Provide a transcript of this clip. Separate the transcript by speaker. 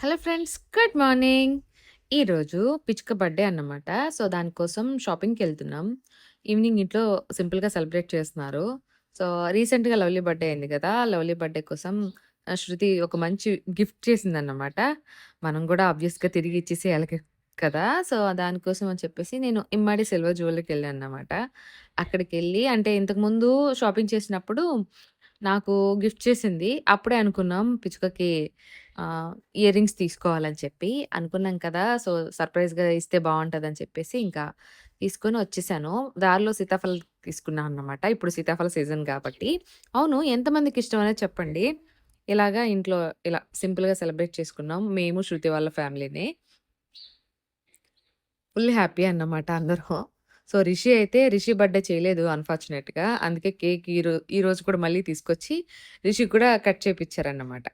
Speaker 1: Hello friends good morning. ఈరోజు పిచ్చుక birthday అన్నమాట. సో, దానికోసం షాపింగ్కి వెళ్తున్నాం ఈవినింగ్ ఇంట్లో సింపుల్‌గా సెలబ్రేట్ చేస్తున్నారు. సో, రీసెంట్‌గా లవ్లీ బర్త్‌డే అయింది కదా లవ్లీ బర్త్‌డే కోసం శృతి ఒక మంచి గిఫ్ట్ చేసిందన్నమాట. మనం కూడా ఆబ్వియస్‌గా తిరిగి ఇచ్చేసేయాలి క కదా! సో, దానికోసం అని చెప్పేసి నేను ఇమ్మడి సిల్వర్ జూవలోకి వెళ్ళాను అన్నమాట అక్కడికి వెళ్ళి అంటే ఇంతకుముందు షాపింగ్ చేసినప్పుడు నాకు గిఫ్ట్ చేసింది. అప్పుడే అనుకున్నాం పిచ్చుకకి ఆహ్, ఇయర్ రింగ్స్ తీసుకోవాలని చెప్పి. అనుకున్నాం కదా! సో, సర్ప్రైజ్‌గా ఇస్తే బావుంటదని చెప్పేసి ఇంకా తీసుకొని వచ్చేసాను. దారిలో సీతాఫలం తీసుకున్నా అన్నమాట. ఇప్పుడు సీతాఫల సీజన్ కాబట్టి. అవును ఎంతమందికి ఇష్టం అనేది చెప్పండి. ఇలాగా ఇంట్లో ఇలా సింపుల్‌గా సెలబ్రేట్ చేసుకున్నాం. మేము, శృతి వాళ్ళ ఫ్యామిలీనే. ఫుల్ హ్యాపీ అన్నమాట అందరూ సో, రిషి అయితే రిషి బర్త్‌డే చేయలేదు అన్‌ఫార్చునేట్‌గా. అందుకే కేక్ ఈరో ఈరోజు కూడా మళ్ళీ తీసుకొచ్చి రిషి కూడా కట్ చేపిచ్చారన్నమాట.